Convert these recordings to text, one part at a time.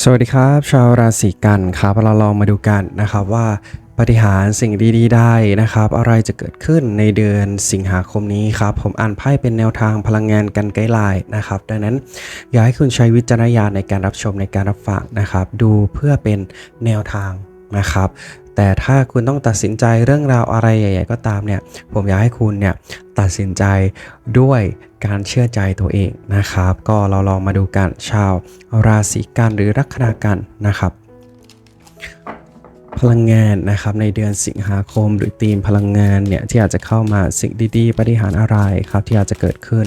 สวัสดีครับ ชาวราศีกันครับเราลองมาดูกันนะครับว่าปฏิหารสิ่งดีๆได้นะครับ อะไรจะเกิดขึ้นในเดือนสิงหาคมนี้ครับ ผมอ่านไพ่เป็นแนวทางพลังงานกันไกด์ไลน์นะครับ ดังนั้นอยากให้คุณใช้วิจารณญาณในการรับชมในการรับฟังนะครับ ดูเพื่อเป็นแนวทางนะครับ แต่ถ้าคุณต้องตัดสินใจเรื่องราวอะไรใหญ่ ๆ ก็ตามเนี่ย ผมอยากให้คุณเนี่ยตัดสินใจด้วยการเชื่อใจตัวเองนะครับ ก็เราลองมาดูกันชาวราศีกันหรือลัคนากันนะครับพลังงานนะครับในเดือนสิงหาคม หรือธีมพลังงานเนี่ยที่อาจจะเข้ามาสิ่งดีๆ ปฏิหารอะไรครับที่อาจจะเกิดขึ้น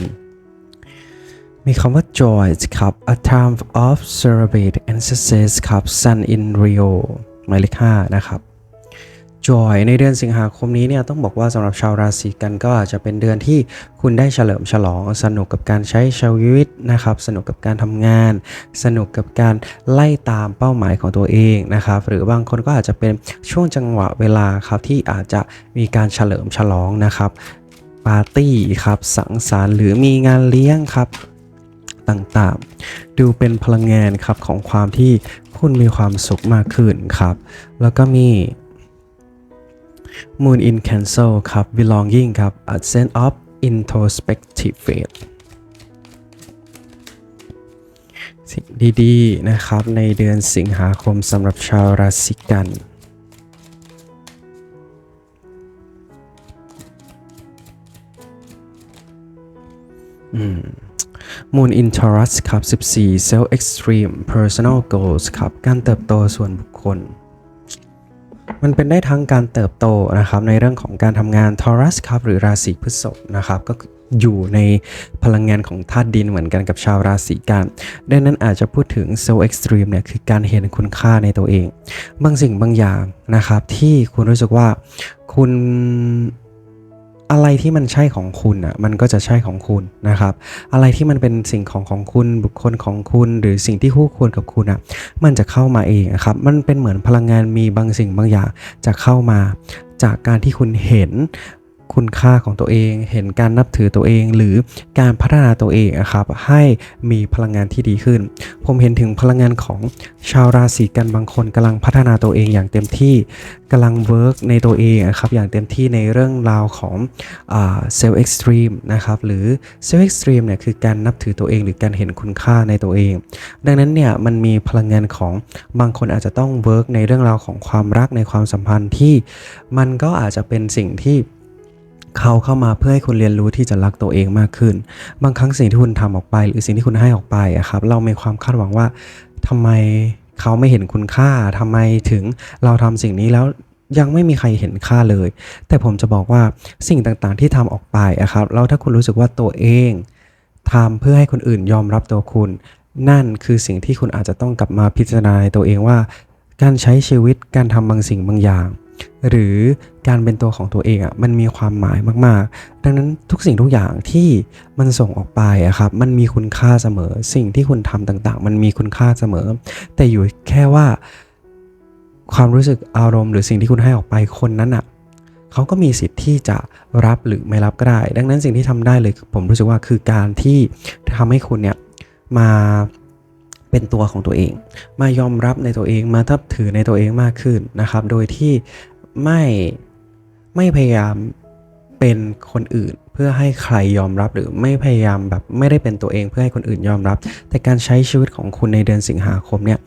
มีคำว่า joy ครับ a time of celebrate and success ครับ sun in rio หมายเลข5นะครับ joy ในเดือนสิงหาคมนี้เนี่ยต้องบอกว่าสำหรับชาวราศีกันก็อาจจะเป็นเดือนที่คุณได้เฉลิมฉลอง สนุกกับการใช้ชีวิตนะครับ สนุกกับการทำงาน สนุกกับการไล่ตามเป้าหมายของตัวเองนะครับ หรือบางคนก็อาจจะเป็นช่วงจังหวะเวลาครับที่อาจจะมีการเฉลิมฉลองนะครับปาร์ตี้ครับสังสรรค์หรือมีงานเลี้ยงครับต่างๆ ดูเป็นพลังงานครับของความที่คุณมีความสุขมากขึ้นครับ แล้วก็มี Moon in Cancel ครับ Belonging ครับ A sense of introspective faith สิ่งดีๆ นะครับ ในเดือนสิงหาคมสำหรับชาวราศีกัน Moon in Taurus ครับ 14 Self Extreme Personal Goals ครับ การเติบโตส่วนบุคคล มันเป็นได้ทั้งการเติบโตนะครับในเรื่องของการทำงานทอรัสครับหรือราศีพฤษภนะครับก็อยู่ในพลังงานของธาตุดินเหมือนกันกับชาวราศีกันดังนั้นอาจจะพูดถึงโซเอ็กซ์ตรีมเนี่ยคือการเห็นคุณค่าในตัวเอง บางสิ่งบางอย่างนะครับที่คุณรู้สึกว่าคุณ อะไรที่มันใช่ของคุณอะมันก็จะใช่ของคุณนะครับ อะไรที่มันเป็นสิ่งของของคุณบุคคลของคุณ หรือสิ่งที่คู่ควรกับคุณอะมันจะเข้ามาเองอะครับมันเป็นเหมือนพลังงานมีบางสิ่งบางอย่างจะเข้ามาจากการที่คุณเห็น คุณค่าของตัวเอง เห็นการนับถือตัวเอง หรือการพัฒนาตัวเองอะครับให้มีพลังงานที่ดีขึ้น ผมเห็นถึงพลังงานของชาวราศีกันบางคนกำลังพัฒนาตัวเองอย่างเต็มที่กำลังเวิร์กในตัวเองอะครับอย่างเต็มที่ในเรื่องราวของเซลล์เอ็กซ์ตรีมนะครับหรือเซลล์เอ็กซ์ตรีมเนี่ยคือการนับถือตัวเองหรือการเห็นคุณค่าในตัวเอง ดังนั้นเนี่ยมันมีพลังงานของบางคนอาจจะต้องเวิร์กในเรื่องราวของความรักในความสัมพันธ์ที่มันก็อาจจะเป็นสิ่งที่ เขาเข้ามาเพื่อให้คุณเรียนรู้ที่จะรักตัวเองมากขึ้น บางครั้งสิ่งที่คุณทำออกไป หรือสิ่งที่คุณให้ออกไปอะครับ เรามีความคาดหวังว่าทำไมเขาไม่เห็นคุณค่าทำไมถึงเราทำสิ่งนี้แล้วยังไม่มีใครเห็นค่าเลย แต่ผมจะบอกว่าสิ่งต่างๆที่ทำออกไปอะครับแล้วถ้าคุณรู้สึกว่าตัวเองทำเพื่อให้คนอื่นยอมรับตัวคุณ นั่นคือสิ่งที่คุณอาจจะต้องกลับมาพิจารณาตัวเองว่า การใช้ชีวิตการทำบางสิ่งบางอย่าง หรือการเป็นตัวของตัวเองอะ่ะมันมีความหมายมาก ๆ ดังนั้นทุกสิ่งทุกอย่างที่มันส่งออกไปอะครับมันมีคุณค่าเสมอ สิ่งที่คุณทำต่างๆ มันมีคุณค่าเสมอ แต่อยู่แค่ว่า ความรู้สึกอารมณ์หรือสิ่งที่คุณให้ออกไปคนนั้นอะ่ะเขาก็มีสิทธิ์ที่จะรับหรือไม่รับก็ได้ ดังนั้นสิ่งที่ทำได้เลยผมรู้สึกว่าคือการที่ทำให้คุณเนี่ยมา เป็นตัวของตัวเอง มายอมรับในตัวเองมาทับถือในตัวเองมากขึ้นนะครับ โดยที่ไม่ไม่พยายามเป็นคนอื่นเพื่อให้ใครยอมรับหรือไม่พยายามแบบไม่ได้เป็นตัวเองเพื่อให้คนอื่นยอมรับ แต่การใช้ชีวิตของคุณในเดือนสิงหาคมเนี่ย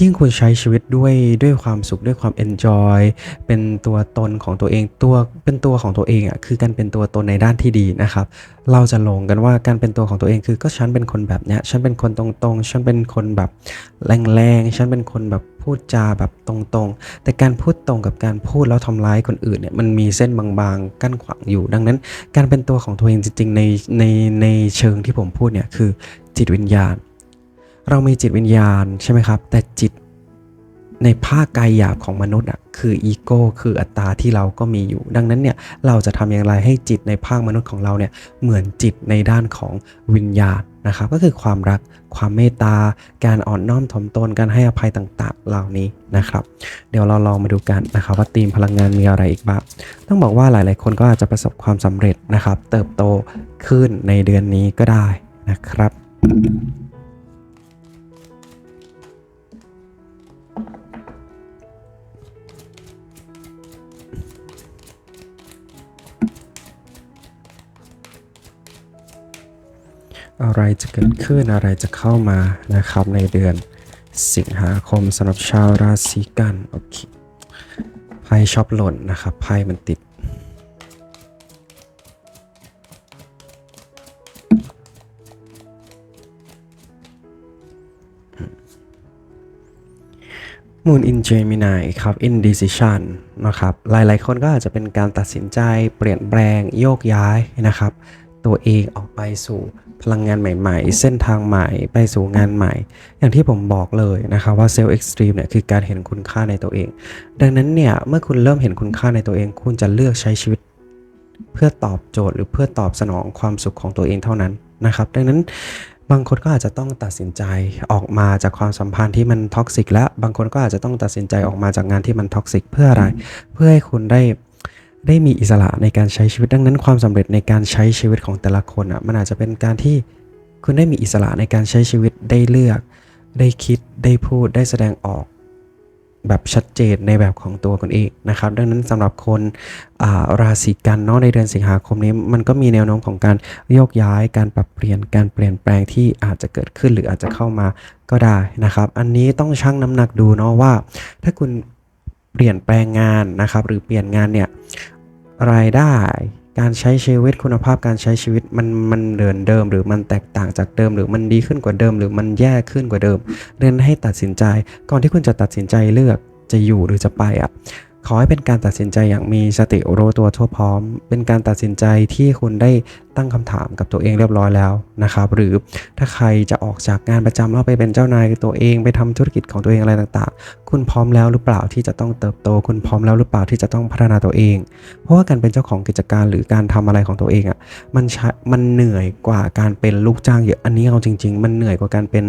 ยิ่งคุณใช้ชีวิตด้วยด้วยความสุขด้วยความ enjoy เป็นตัวตนของตัวเองตัวเป็นตัวของตัวเองอะคือการเป็นตัวตนในด้านที่ดีนะครับ เราจะลงกันว่าการเป็นตัวของตัวเองคือก็ฉันเป็นคนแบบเนี้ยฉันเป็นคนตรงๆ ฉันเป็นคนแบบแรงๆฉันเป็นคนแบบพูดจาแบบตรงๆ แต่การพูดตรงกับการพูดแล้วทำร้ายคนอื่นเนี่ยมันมีเส้นบางๆ กั้นขวางอยู่ ดังนั้น การเป็นตัวของตัวเองจริงๆในในในเชิงที่ผมพูดเนี่ยคือจิตวิญญาณ เรามีจิตวิญญาณใช่ไหมครับ แต่จิตในภาคกายหยาบของมนุษย์อะคืออีโก้คืออัตตาที่เราก็มีอยู่ ดังนั้นเนี่ยเราจะทำอย่างไรให้จิตในภาคมนุษย์ของเราเนี่ยเหมือนจิตในด้านของวิญญาณนะครับก็คือความรักความเมตตา การอ่อนน้อมถ่อมตนการให้อภัยต่างๆ เหล่านี้นะครับ เดี๋ยวเราลองมาดูกันนะครับว่าธีมพลังงานมีอะไรอีกบ้างต้องบอกว่าหลายๆ คนก็อาจจะประสบความสำเร็จนะครับ เติบโตขึ้นในเดือนนี้ก็ได้นะครับ อะไรจะเกิดขึ้นอะไรจะเข้ามานะครับในเดือนสิงหาคมสำหรับชาวราศีกันโอเคไพ่ชอบหล่นนะครับไพ่มันติด Moon in Gemini ครับ indecision นะครับ หลายๆ คนก็อาจจะเป็นการตัดสินใจเปลี่ยนแปลงโยกย้ายนะครับ ตัวเองออกไปสู่พลังงานใหม่ ๆ เส้นทางใหม่ไปสู่งานใหม่ อย่างที่ผมบอกเลยนะครับว่า self extreme เนี่ยคือการเห็นคุณค่าในตัวเอง ดังนั้นเนี่ยเมื่อคุณเริ่มเห็นคุณค่าในตัวเอง คุณจะเลือกใช้ชีวิต เพื่อตอบโจทย์หรือเพื่อตอบสนองความสุขของตัวเองเท่านั้นนะครับดังนั้นบางคนก็อาจจะต้องตัดสินใจออกมาจากความสัมพันธ์ที่มันท็อกซิกและบางคนก็อาจจะต้องตัดสินใจออกมาจากงานที่มันท็อกซิกเพื่ออะไร เพื่อให้คุณได้ ได้มีอิสระในการใช้ชีวิตดังนั้นความสำเร็จในการใช้ชีวิตของแต่ละคนอะมันอาจจะเป็นการที่คุณได้มีอิสระในการใช้ชีวิตได้เลือก ได้คิดได้พูดได้แสดงออกแบบชัดเจนในแบบของตัวคุณเองนะครับ ดังนั้นสำหรับคนอ่าราศีกันเนาะในเดือนสิงหาคมนี้ มันก็มีแนวโน้มของการโยกย้ายการปรับเปลี่ยนการเปลี่ยนแปลงที่อาจจะเกิดขึ้นหรืออาจจะเข้ามาก็ได้นะครับ อันนี้ต้องชั่งน้ำหนักดูเนาะว่า ถ้าคุณเปลี่ยนแปลงงานนะครับ หรือเปลี่ยนงานเนี่ย รายได้ การใช้ชีวิตคุณภาพการใช้ชีวิตมันมันเดินเดิม หรือมันแตกต่างจากเดิม หรือมันดีขึ้นกว่าเดิม หรือมันแย่ขึ้นกว่าเดิมเรียนให้ตัดสินใจ ก่อนที่คุณจะตัดสินใจเลือกจะอยู่หรือจะไปอะ ขอให้เป็นการตัดสินใจอย่างมีสติรู้ตัวทั่วพร้อม เป็นการตัดสินใจที่คุณได้ตั้งคำถามกับตัวเองเรียบร้อยแล้วนะครับ หรือถ้าใครจะออกจากงานประจำแล้วไปเป็นเจ้านายตัวเองไปทำธุรกิจของตัวเองอะไรต่างๆ คุณพร้อมแล้วหรือเปล่าที่จะต้องเติบโต คุณพร้อมแล้วหรือเปล่าที่จะต้องพัฒนาตัวเอง เพราะว่าการเป็นเจ้าของกิจการหรือการทำอะไรของตัวเองอะมันใช้มันเหนื่อยกว่าการเป็นลูกจ้างเยอะอันนี้เอาจริง ๆ มันเหนื่อยกว่าการเป็น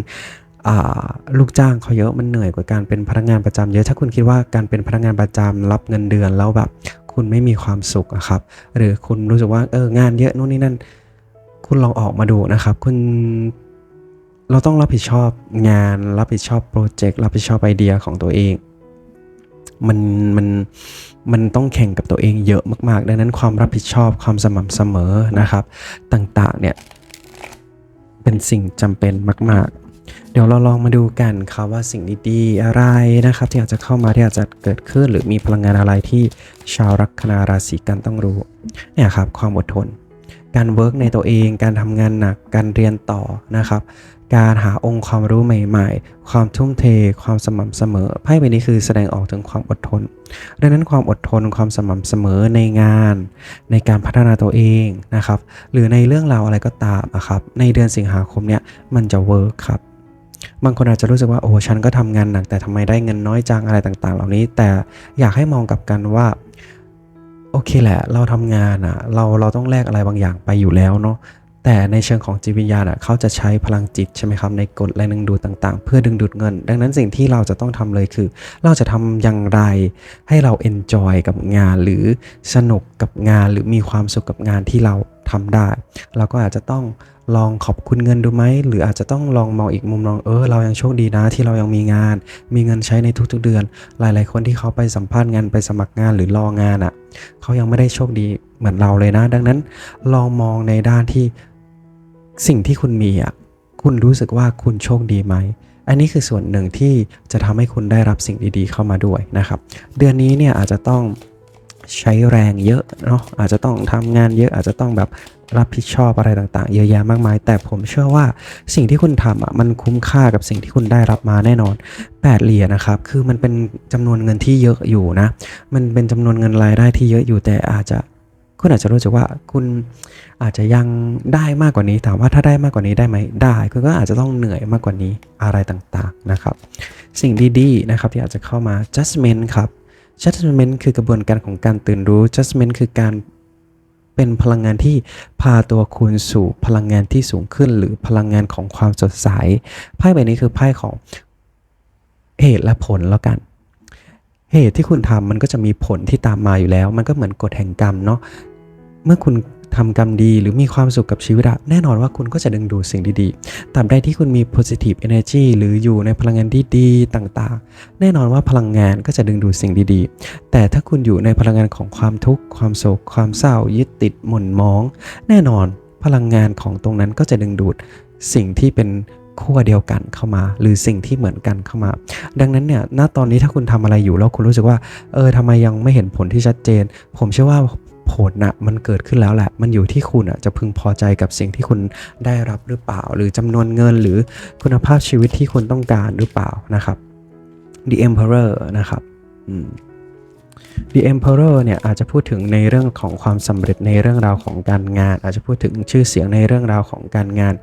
ลูกจ้างเขาเยอะมันเหนื่อยกว่าการเป็นพนักงานประจำเยอะ ถ้าคุณคิดว่าการเป็นพนักงานประจำรับเงินเดือนแล้วแบบคุณไม่มีความสุขอะครับ หรือคุณรู้สึกว่าเอองานเยอะนู่นนี่นั่น คุณลองออกมาดูนะครับ คุณเราต้องรับผิดชอบงาน รับผิดชอบโปรเจกต์รับผิดชอบไอเดียของตัวเอง มันมันมันต้องแข่งกับตัวเองเยอะมาก ๆ ดังนั้นความรับผิดชอบความสม่ำเสมอนะครับ ต่างๆเนี่ยเป็นสิ่งจำเป็นมาก ๆ เดี๋ยวเราลองมาดูกันครับว่าสิ่งดีๆอะไรนะครับ ที่อาจจะเข้ามาที่อาจจะเกิดขึ้น หรือมีพลังงานอะไรที่ชาวลัคนาราศีกันต้องรู้เนี่ยครับความอดทน การเวิร์กในตัวเอง การทำงานหนักการเรียนต่อนะครับ การหาองค์ความรู้ใหม่ๆ ความทุ่มเท ความสม่ำเสมอไพ่ใบนี้คือแสดงออกถึงความอดทน ดังนั้นความอดทนความสม่ำเสมอในงาน ในการพัฒนาตัวเองนะครับ หรือในเรื่องราวอะไรก็ตามอะครับในเดือนสิงหาคมเนี่ยมันจะเวิร์กครับ บางคนอาจจะรู้สึกว่าโอ้ฉันก็ทำงานหนักแต่ทำไมได้เงินน้อยจังอะไรต่างๆ เหล่านี้ แต่อยากให้มองกับกันว่าโอเคแหละ เราทำงานอะเราเราต้องแลกอะไรบางอย่างไปอยู่แล้วเนาะแต่ในเชิงของจิตวิญญาณอะเขาจะใช้พลังจิตใช่ไหมครับในกฎแรงดึงดูดต่างๆ เพื่อดึงดูดเงิน ดังนั้นสิ่งที่เราจะต้องทำเลยคือ เราจะทำอย่างไรให้เรา enjoy กับงาน หรือสนุกกับงานหรือมีความสุขกับงานที่เราทำได้ เราก็อาจจะต้อง ลองขอบคุณเงินดูไหมหรืออาจจะต้องลองมองอีกมุมมองเออเรายังโชคดีนะที่เรายังมีงาน มีเงินใช้ในทุกๆเดือน หลาย ๆ คนที่เขาไปสัมภาษณ์งานไปสมัครงานหรือรองานอะ่ะเขายังไม่ได้โชคดีเหมือนเราเลยนะ ดังนั้นลองมองในด้านที่สิ่งที่คุณมีอะคุณรู้สึกว่าคุณโชคดีไหมอันนี้คือส่วนหนึ่งที่จะทำให้คุณได้รับสิ่งดีๆ เข้ามาด้วยนะครับ เดือนนี้เนี่ยอาจจะต้อง ใช้แรงเยอะเนาะอาจจะต้องทำงานเยอะอาจจะต้องแบบรับผิดชอบอะไรต่างๆ เยอะแยะมากมาย แต่ผมเชื่อว่าสิ่งที่คุณทำอะมันคุ้มค่ากับสิ่งที่คุณได้รับมาแน่นอน 8 เหรียญนะครับ คือมันเป็นจำนวนเงินที่เยอะอยู่นะ มันเป็นจำนวนเงินรายได้ที่เยอะอยู่แต่อาจจะคุณอาจจะรู้สึกว่าคุณอาจจะยังได้มากกว่านี้ถามว่าถ้าได้มากกว่านี้ได้ไหมได้คุณก็อาจจะต้องเหนื่อยมากกว่านี้อะไรต่างๆนะครับ สิ่งดีๆนะครับที่อาจจะเข้ามา judgment ครับ judgment คือกระบวนการของการตื่นรู้ judgment คือการเป็นพลังงานที่พาตัวคุณสู่พลังงานที่สูงขึ้น หรือพลังงานของความสดใสไพ่ใบนี้คือไพ่ของเหตุและผลแล้วกันเหตุที่คุณทำมันก็จะมีผลที่ตามมาอยู่แล้ว มันก็เหมือนกฎแห่งกรรมเนาะเมื่อคุณ ทำกรรมดีหรือมีความสุขกับชีวิตะแน่นอนว่าคุณก็จะดึงดูดสิ่งดีๆตราบใดที่คุณมี positive energy หรืออยู่ในพลังงานที่ดีต่างๆ แน่นอนว่าพลังงานก็จะดึงดูดสิ่งดีๆ แต่ถ้าคุณอยู่ในพลังงานของความทุกข์ ความโศก ความเศร้า ยึดติด หม่นมอง แน่นอนพลังงานของตรงนั้นก็จะดึงดูดสิ่งที่เป็นขั้วเดียวกันเข้ามา หรือสิ่งที่เหมือนกันเข้ามา ดังนั้นเนี่ยณตอนนี้ถ้าคุณทำอะไรอยู่แล้วคุณรู้สึกว่า เออทำไมยังไม่เห็นผลที่ชัดเจน ผมเชื่อว่า ผลนะมันเกิดขึ้นแล้วแหละ มันอยู่ที่คุณอะจะพึงพอใจกับสิ่งที่คุณได้รับหรือเปล่า หรือจำนวนเงินหรือคุณภาพชีวิตที่คุณต้องการหรือเปล่านะครับ The Emperor นะครับ อืม The Emperor เนี่ยอาจจะพูดถึงในเรื่องของความสำเร็จในเรื่องราวของการงาน อาจจะพูดถึงชื่อเสียงในเรื่องราวของการงาน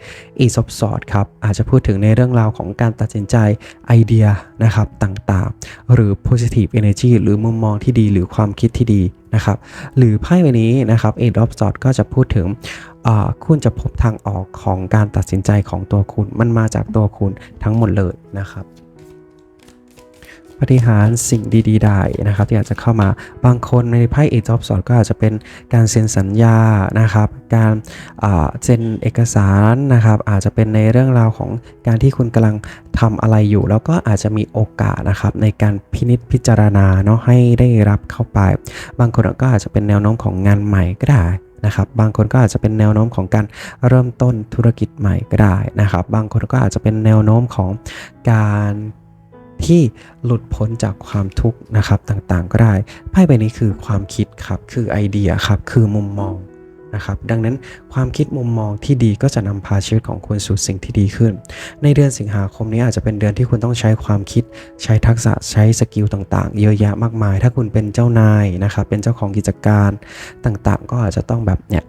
e s o p s o r t ครับอาจจะพูดถึงในเรื่องราวของการตัดสินใจไอเดียนะครับต่างๆ หรือ positive energy หรือมุมมองที่ดีหรือความคิดที่ดีนะครับหรือไพ่ใบนี้นะครับ Eight of Swords ก็จะพูดถึงคุณจะพบทางออกของการตัดสินใจของตัวคุณ มันมาจากตัวคุณทั้งหมดเลยนะครับ ปฏิหารสิ่งดีๆได้นะครับที่อาจจะเข้ามาบางคนในไพ่เอจอบสอดก็อาจจะเป็นการเซ็นสัญญานะครับ การเซ็นเอกสารนะครับ อาจจะเป็นในเรื่องราวของการที่คุณกำลังทำอะไรอยู่ แล้วก็อาจจะมีโอกาสนะครับในการพินิจพิจารณาเนาะให้ได้รับเข้าไป บางคนก็อาจจะเป็นแนวโน้มของงานใหม่ก็ได้นะครับบางคนก็อาจจะเป็นแนวโน้มของการเริ่มต้นธุรกิจใหม่ก็ได้นะครับ บางคนก็อาจจะเป็นแนวโน้มของการ ที่หลุดพ้นจากความทุกข์นะครับต่างๆ ก็ได้ไพ่ใบนี้คือความคิดครับคือไอเดียครับคือมุมมองนะครับดังนั้นความคิดมุมมองที่ดีก็จะนำพาชีวิตของคุณสู่สิ่งที่ดีขึ้น ในเดือนสิงหาคมนี้อาจจะเป็นเดือนที่คุณต้องใช้ความคิด ใช้ทักษะใช้สกิลต่างๆ เยอะแยะมากมาย ถ้าคุณเป็นเจ้านายนะครับเป็นเจ้าของกิจการต่างๆ ก็อาจจะต้องแบบเนี่ย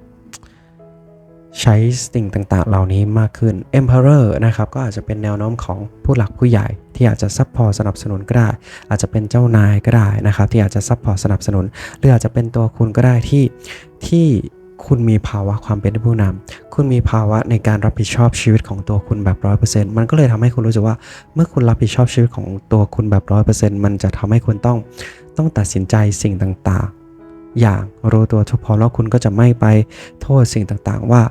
ใช้สิ่งต่างๆ เหล่านี้มากขึ้น Emperor นะครับก็อาจจะเป็นแนวโน้มของผู้หลักผู้ใหญ่ ที่อาจจะซัพพอร์ตสนับสนุนก็ได้ อาจจะเป็นเจ้านายก็ได้นะครับที่อาจจะซัพพอร์ตสนับสนุน หรืออาจจะเป็นตัวคุณก็ได้ที่ที่คุณมีภาวะความเป็นผู้นำคุณมีภาวะในการรับผิดชอบชีวิตของตัวคุณแบบร้อยเปอร์เซ็นต์มันก็เลยทำให้คุณรู้สึกว่า เมื่อคุณรับผิดชอบชีวิตของตัวคุณแบบร้อยเปอร์เซ็นต์มันจะทำให้คุณต้องต้องตัดสินใจสิ่งต่างๆ อย่างรู้ตัวทุกพร้อแล้วคุณก็จะไม่ไปโทษสิ่งต่างๆ ว่า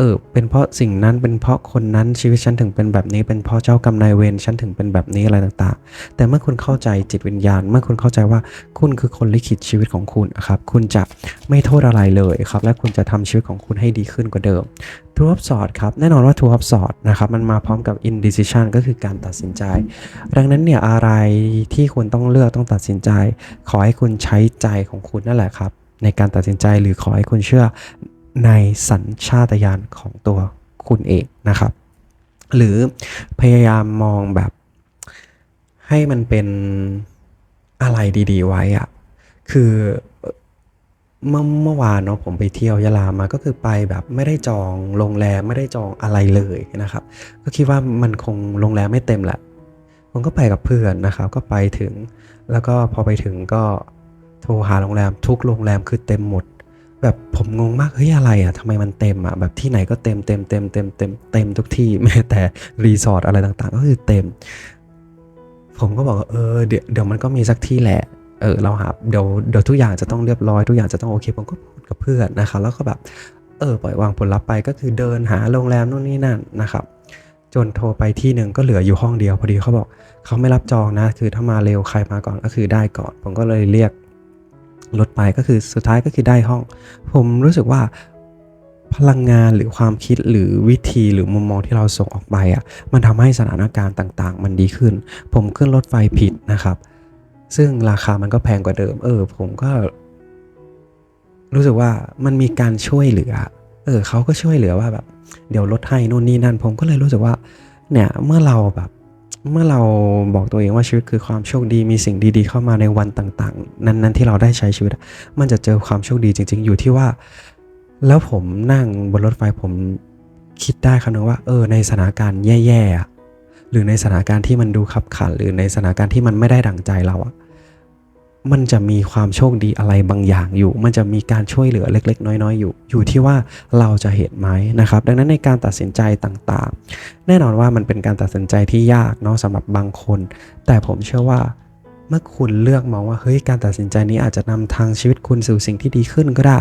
เออเป็นเพราะสิ่งนั้นเป็นเพราะคนนั้นชีวิตฉันถึงเป็นแบบนี้ เป็นเพราะเจ้ากรรมนายเวรฉันถึงเป็นแบบนี้อะไรต่างๆ แต่เมื่อคุณเข้าใจจิตวิญญาณ เมื่อคุณเข้าใจว่าคุณคือคนลิขิตชีวิตของคุณครับคุณจะไม่โทษอะไรเลยครับและคุณจะทำชีวิตของคุณให้ดีขึ้นกว่าเดิมทูอัพสอดครับแน่นอนว่าทูอัพสอดนะครับมันมาพร้อมกับ indecision ก็คือการตัดสินใจ ดังนั้นเนี่ยอะไรที่คุณต้องเลือกต้องตัดสินใจ ขอให้คุณใช้ใจของคุณนั่นแหละครับในการตัดสินใจหรือขอให้คุณเชื่อ ในสัญชาตญาณของตัวคุณเองนะครับ หรือพยายามมองแบบให้มันเป็นอะไรดี ๆ ไว้อะคือเมื่อเมื่อวานเนาะผมไปเที่ยวยะลามาก็คือไปแบบไม่ได้จองโรงแรมไม่ได้จองอะไรเลยนะครับ ก็คิดว่ามันคงโรงแรมไม่เต็มแหละผมก็ไปกับเพื่อนนะครับ ก็ไปถึง แล้วก็พอไปถึงก็โทรหาโรงแรมทุกโรงแรมคือเต็มหมด แบบผมงงมากเฮ้ยอะไรอะทำไมมันเต็มอะแบบที่ไหนก็เต็มเต็มเต็มเต็มเต็มเต็มทุกที่แม้แต่รีสอร์ทอะไรต่างๆ ก็คือเต็ม ผมก็บอกว่าเออเดี๋ยวเดี๋ยวมันก็มีสักที่แหละเออเราหาเดี๋ยวเดี๋ยวทุกอย่างจะต้องเรียบร้อยทุกอย่างจะต้องโอเคผมก็พูดกับเพื่อนนะครับแล้วก็แบบเออปล่อยวางผลลัพธ์ไปก็คือเดินหาโรงแรมนู่นนี่นั่นนะครับ จนโทรไปที่หนึ่งก็เหลืออยู่ห้องเดียวพอดีเขาบอกเขาไม่รับจองนะ คือถ้ามาเร็วใครมาก่อนก็คือได้ก่อน ผมก็เลยเรียก รถไปก็คือสุดท้ายก็คือได้ห้อง ผมรู้สึกว่าพลังงานหรือความคิดหรือวิธีหรือมุมมองที่เราส่งออกไปอะมันทำให้สถานการณ์ต่างๆ มันดีขึ้น ผมขึ้นรถไฟผิดนะครับ ซึ่งราคามันก็แพงกว่าเดิม เออ ผมก็ รู้สึกว่ามันมีการช่วยเหลือ เออเขาก็ช่วยเหลือว่าแบบ เดี๋ยวลดให้นู่นนี่นั่น ผมก็เลยรู้สึกว่า เนี่ยเมื่อเราแบบ เมื่อเราบอกตัวเองว่าชีวิตคือความโชคดีมีสิ่งดีๆ เข้ามาในวันต่างๆ นั้นๆที่เราได้ใช้ชีวิต มันจะเจอความโชคดีจริง ๆ อยู่ที่ว่า แล้วผมนั่งบนรถไฟผมคิดได้คำนึงว่า เออในสถานการณ์แย่ๆหรือในสถานการณ์ที่มันดูขับขัน หรือในสถานการณ์ที่มันไม่ได้ดั่งใจเราอะ มันจะมีความโชคดีอะไรบางอย่างอยู่ มันจะมีการช่วยเหลือเล็ก ๆ น้อย ๆ อยู่ อยู่ที่ว่าเราจะเห็นไหมนะครับ ดังนั้นในการตัดสินใจต่างๆ แน่นอนว่ามันเป็นการตัดสินใจที่ยากเนาะสำหรับบางคน แต่ผมเชื่อว่า เมื่อคุณเลือกมองว่าเฮ้ยการตัดสินใจนี้อาจจะนำทางชีวิตคุณสู่สิ่งที่ดีขึ้นก็ได้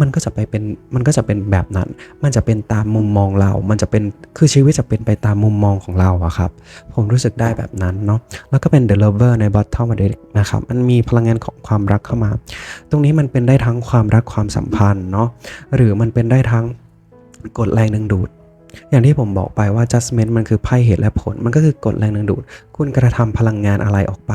มันก็จะไปเป็นมันก็จะเป็นแบบนั้น มันจะเป็นตามมุมมองเรา มันจะเป็นคือชีวิตจะเป็นไปตามมุมมองของเราอะครับ ผมรู้สึกได้แบบนั้นเนาะแล้วก็เป็น The Lover ใน Bottom of the Deck นะครับมันมีพลังงานของความรักเข้ามา ตรงนี้มันเป็นได้ทั้งความรักความสัมพันธ์เนาะหรือมันเป็นได้ทั้งกฎแรงดึงดูดอย่างที่ผมบอกไปว่า judgment มันคือไพ่เหตุและผล มันก็คือกฎแรงดึงดูด คุณกระทำพลังงานอะไรออกไป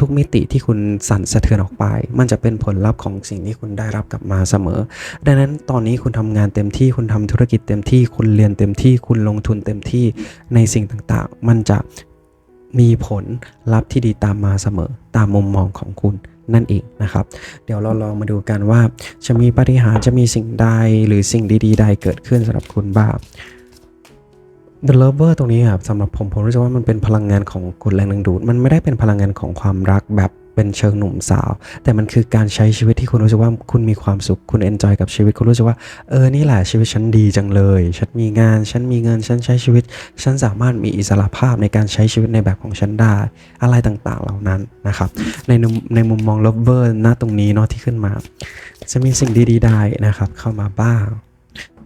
ทุกๆ มิติที่คุณสั่นสะเทือนออกไป มันจะเป็นผลลัพธ์ของสิ่งที่คุณได้รับกลับมาเสมอ ดังนั้นตอนนี้คุณทำงานเต็มที่คุณทำธุรกิจเต็มที่ คุณเรียนเต็มที่ คุณลงทุนเต็มที่ในสิ่งต่างๆ มันจะมีผลลัพธ์ที่ดีตามมาเสมอ ตามมุมมองของคุณนั่นเองนะครับ เดี๋ยวเราลองมาดูกันว่า จะมีปาฏิหารย์จะมีสิ่งใดหรือสิ่งดี ๆ ใดเกิดขึ้นสำหรับคุณบ้าง The Lover ตรงนี้ครับสำหรับผมผมรู้สึกว่ามันเป็นพลังงานของกฎแรงดึงดูด มันไม่ได้เป็นพลังงานของความรักแบบเป็นเชิงหนุ่มสาว แต่มันคือการใช้ชีวิตที่คุณรู้สึกว่าคุณมีความสุขคุณเอนจอยกับชีวิตคุณรู้สึกว่าเออนี่แหละชีวิตฉันดีจังเลย ฉันมีงาน ฉันมีเงินฉันใช้ชีวิต ฉันสามารถมีอิสระภาพในการใช้ชีวิตในแบบของฉันได้ อะไรต่างๆเหล่านั้นนะครับในมุมในมุมมอง lover หน้าตรงนี้เนาะที่ขึ้นมา จะมีสิ่งดีๆได้นะครับเข้ามาบ้าง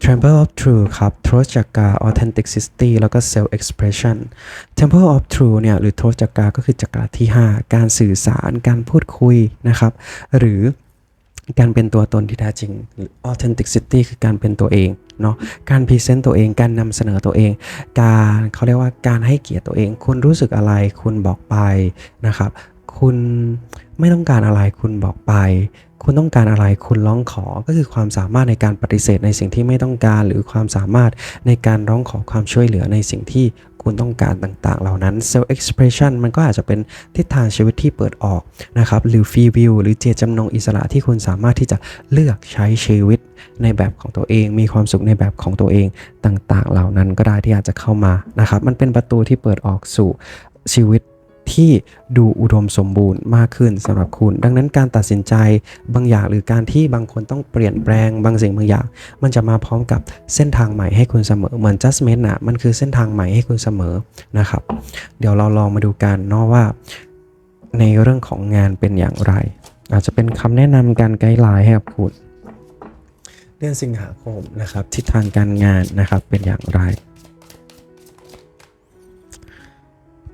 Temple of True ครับ t r u t h จากกา Authenticity แล้วก็ Self Expression Temple of True เนี่ยหรือ t r u t h จากกาก็คือจักราที่ 5 การสื่อสารการพูดคุยนะครับ หรือการเป็นตัวตนที่แท้จริง authenticity คือการเป็นตัวเองเนาะ การพรีเซนต์ตัวเอง การนำเสนอตัวเอง การเขาเรียกว่าการให้เกียรติตัวเอง คุณรู้สึกอะไร คุณบอกไปนะครับ คุณไม่ต้องการอะไร คุณบอกไป คุณต้องการอะไรคุณร้องขอก็คือความสามารถในการปฏิเสธในสิ่งที่ไม่ต้องการ หรือความสามารถในการร้องขอความช่วยเหลือในสิ่งที่คุณต้องการต่างๆ เหล่านั้น self expression มันก็อาจจะเป็นทิศทางชีวิตที่เปิดออกนะครับหรือ free will หรือเจตจำนงอิสระที่คุณสามารถที่จะเลือกใช้ชีวิตในแบบของตัวเอง มีความสุขในแบบของตัวเองต่างๆ เหล่านั้นก็ได้ที่อาจจะเข้ามานะครับมันเป็นประตูที่เปิดออกสู่ชีวิต ที่ดูอุดมสมบูรณ์มากขึ้นสำหรับคุณ ดังนั้นการตัดสินใจบางอย่างหรือการที่บางคนต้องเปลี่ยนแปลงบางสิ่งบางอย่าง มันจะมาพร้อมกับเส้นทางใหม่ให้คุณเสมอเหมือน judgment นะมันคือเส้นทางใหม่ให้คุณเสมอนะครับ เดี๋ยวเราลองมาดูกันเนาะว่า ในเรื่องของงานเป็นอย่างไร อาจจะเป็นคำแนะนำการไกด์ไลน์ให้กับคุณเดือนสิงหาคมนะครับทิศทางการงานนะครับเป็นอย่างไร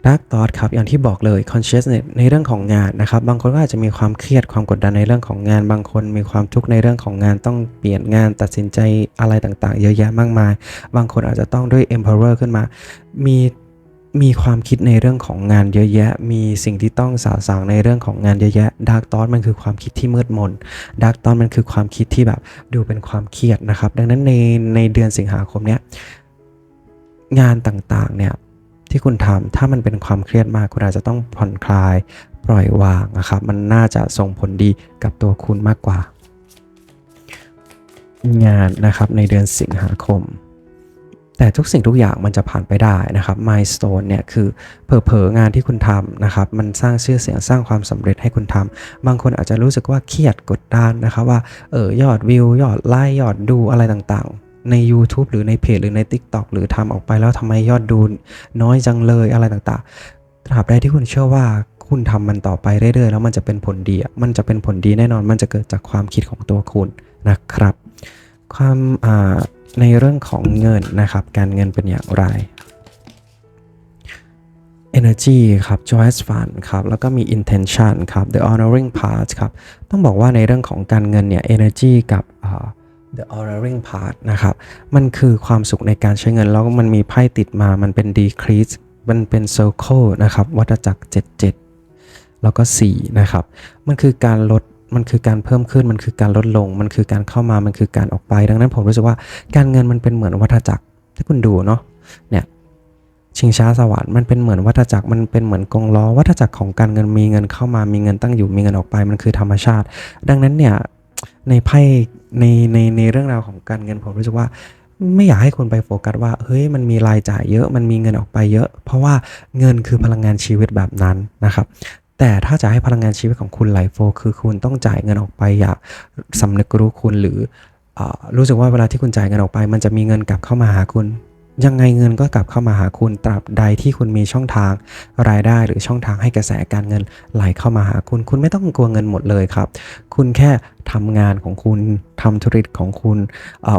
ดักตอ t ครับอย่างที่บอกเลย consciousness ในเรื่องของงานนะครับ บางคนก็อาจจะมีความเครียดความกดดันในเรื่องของงาน บางคนมีความทุกข์ในเรื่องของงานต้องเปลี่ยนงานตัดสินใจอะไรต่างๆ เยอะแยะมากมาย บางคนอาจจะต้องด้วย empower ขึ้นมา มีมีความคิดในเรื่องของงานเยอะแยะ มีสิ่งที่ต้องสาสางในเรื่องของงานเยอะแยะดักตอ t มันคือความคิดที่มืดมนดักตอ t มันคือความคิดที่แบบดูเป็นความเครียดนะครับ ดังนั้นในในเดือนสิงหาคมเนี้ยงานต่างๆเนี่ย ที่คุณทำถ้ามันเป็นความเครียดมากคุณอาจจะต้องผ่อนคลาย ปล่อยวางนะครับมันน่าจะส่งผลดีกับตัวคุณมากกว่า งานนะครับในเดือนสิงหาคม แต่ทุกสิ่งทุกอย่างมันจะผ่านไปได้นะครับ milestone เนี่ยคือเผลอๆงานที่คุณทำนะครับมันสร้างชื่อเสียงสร้างความสำเร็จให้คุณทำบางคนอาจจะรู้สึกว่าเครียดกดดันนะครับว่าเออยอดวิวยอดไลค์ยอดดูอะไรต่างๆ ใน YouTube หรือในเพจหรือใน TikTok หรือทำออกไปแล้วทำไมยอดดูน้อยจังเลยอะไรต่างๆ ตราบใดที่คุณเชื่อว่าคุณทำมันต่อไปเรื่อยๆ แล้วมันจะเป็นผลดี มันจะเป็นผลดีแน่นอน มันจะเกิดจากความคิดของตัวคุณนะครับ ความในเรื่องของเงินนะครับ การเงินเป็นอย่างไร energy ครับ joyous fun ครับ แล้วก็มี intention ครับ the honoring part ครับ ต้องบอกว่าในเรื่องของการเงินเนี่ย energy กับ the honoring part นะครับ มันคือความสุขในการใช้เงิน แล้วมันมีไพ่ติดมา มันเป็น decrease มันเป็น circle นะครับ วัฏจักร 77 แล้วก็ 4 นะครับ มันคือการลด มันคือการเพิ่มขึ้น มันคือการลดลง มันคือการเข้ามา มันคือการออกไป ดังนั้นผมรู้สึกว่าการเงินมันเป็นเหมือนวัฏจักรที่คุณดูเนาะ เนี่ย ชิงช้าสวรรค์มันเป็นเหมือนวัฏจักร มันเป็นเหมือนกงล้อ วัฏจักรของการเงิน มีเงินเข้ามา มีเงินตั้งอยู่ มีเงินออกไป มันคือธรรมชาติ ดังนั้นเนี่ย ในไพ่ในในในเรื่องราวของการเงินผมรู้สึกว่าไม่อยากให้คุณไปโฟกัสว่าเฮ้ยมันมีรายจ่ายเยอะมันมีเงินออกไปเยอะ เพราะว่าเงินคือพลังงานชีวิตแบบนั้นนะครับ แต่ถ้าจะให้พลังงานชีวิตของคุณไหลโฟคือคุณต้องจ่ายเงินออกไปอย่างสำนึกรู้คุณหรืออรู้สึกว่าเวลาที่คุณจ่ายเงินออกไป มันจะมีเงินกลับเข้ามาหาคุณ ยังไงเงินก็กลับเข้ามาหาคุณตราบใดที่คุณมีช่องทางรายได้หรือช่องทางให้กระแสการเงินไหลเข้ามาหาคุณ คุณไม่ต้องกลัวเงินหมดเลยครับ คุณแค่ทำงานของคุณทำธุรกิจของคุณ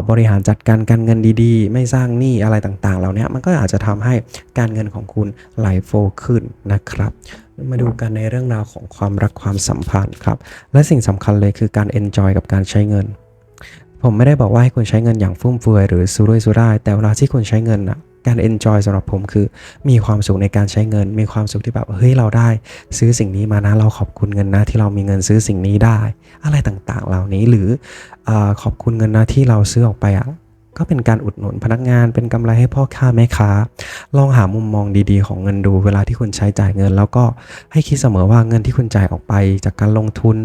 บริหารจัดการการเงินดีๆ ไม่สร้างหนี้อะไรต่างๆเหล่านี้มันก็อาจจะทำให้การเงินของคุณไหลโฟก์ขึ้นนะครับ มาดูกันในเรื่องราวของความรักความสัมพันธ์ครับ และสิ่งสำคัญเลยคือการ enjoy กับการใช้เงิน ผมไม่ได้บอกว่าให้คุณใช้เงินอย่างฟุ่มเฟือยหรือสุรุ่ยสุร่าย แต่เวลาที่คุณใช้เงินอะการ enjoy สำหรับผมคือมีความสุขในการใช้เงิน มีความสุขที่แบบเฮ้ยเราได้ ซื้อสิ่งนี้มานะเราขอบคุณเงินนะ ที่เรามีเงินซื้อสิ่งนี้ได้ อะไรต่างๆ เหล่านี้หรืออขอบคุณเงินนะที่เราซื้อออกไปอะ ก็เป็นการอุดหนุนพนักงานเป็นกำไรให้พ่อค้าแม่ค้า ลองหามุมมองดีๆ ของเงินดู เวลาที่คุณใช้จ่ายเงิน แล้วก็ให้คิดเสมอว่าเงินที่คุณจ่ายออกไป จากการลงทุน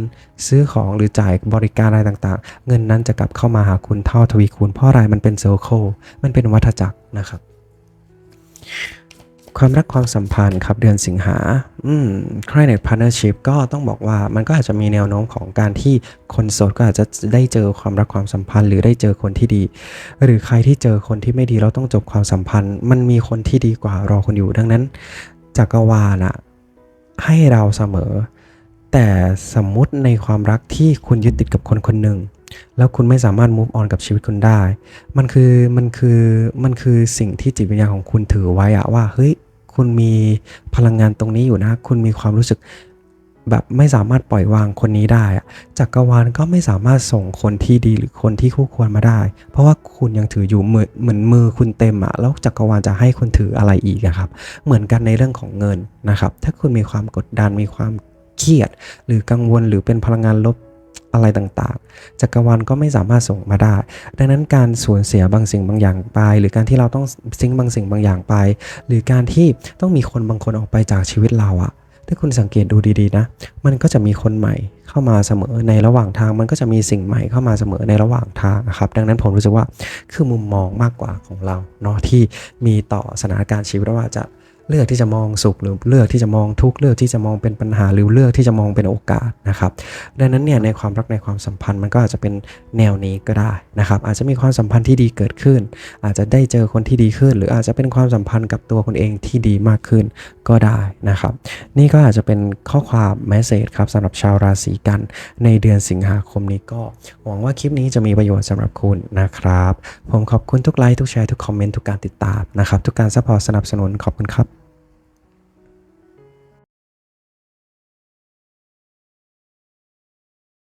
ซื้อของหรือจ่ายบริการอะไรต่างๆ เงินนั้นจะกลับเข้ามาหาคุณเท่าทวีคูณเพราะอะไรมันเป็นเซอร์เคิลมันเป็นวัฏจักรนะครับ ความรักความสัมพันธ์ครับเดือนสิงหาอืม Credit Partnership ก็ต้องบอกว่ามันก็อาจจะมีแนวโน้มของการที่คนโสดก็อาจจะได้เจอความรักความสัมพันธ์ หรือได้เจอคนที่ดี หรือใครที่เจอคนที่ไม่ดีแล้วต้องจบความสัมพันธ์ มันมีคนที่ดีกว่ารอคุณอยู่ดังนั้นจักรวาลอะให้เราเสมอ แต่สมมุติในความรักที่คุณยึดติดกับคนคนหนึ่งแล้วคุณไม่สามารถ move on กับชีวิตคุณได้ มันคือ มันคือ มันคือสิ่งที่จิตวิญญาณของคุณถือไว้อะว่า เฮ้ย คุณมีพลังงานตรงนี้อยู่นะ คุณมีความรู้สึกแบบไม่สามารถปล่อยวางคนนี้ได้จักรวาลก็ไม่สามารถส่งคนที่ดีหรือคนที่คู่ควรมาได้ เพราะว่าคุณยังถืออยู่เหมือนเหมือนมือคุณเต็มอะแล้วจักรวาลจะให้คุณถืออะไรอีกอครับ เหมือนกันในเรื่องของเงินนะครับ ถ้าคุณมีความกดดันมีความเครียด หรือกังวลหรือเป็นพลังงานลบ อะไรต่างๆ จักรวาลก็ไม่สามารถส่งมาได้ ดังนั้นการสูญเสียบางสิ่งบางอย่างไป หรือการที่เราต้องซิงบางสิ่งบางอย่างไป หรือการที่ต้องมีคนบางคนออกไปจากชีวิตเราอะถ้าคุณสังเกตดูดีๆนะ มันก็จะมีคนใหม่เข้ามาเสมอในระหว่างทาง มันก็จะมีสิ่งใหม่เข้ามาเสมอในระหว่างทางนะครับ ดังนั้นผมรู้สึกว่าคือมุมมองมากกว่าของเราเนาะที่มีต่อสถานการณ์ชีวิตว่าจะ เลือกที่จะมองสุขหรือเลือกที่จะมองทุกข์เลือกที่จะมองเป็นปัญหาหรือเลือกที่จะมองเป็นโอกาสนะครับดังนั้นเนี่ยในความรักในความสัมพันธ์มันก็อาจจะเป็นแนวนี้ก็ได้นะครับอาจจะมีความสัมพันธ์ที่ดีเกิดขึ้น อาจจะได้เจอคนที่ดีขึ้น หรืออาจจะเป็นความสัมพันธ์กับตัวคุณเองที่ดีมากขึ้นก็ได้นะครับ นี่ก็อาจจะเป็นข้อความแมสเซจครับสำหรับชาวราศีกันในเดือนสิงหาคมนี้ก็หวังว่าคลิปนี้จะมีประโยชน์สำหรับคุณนะครับ ผมขอบคุณทุกไลค์ทุกแชร์ทุกคอมเมนต์ทุกการติดตามนะครับทุกการซัพพอร์ตสนับสนุนขอบคุณครับ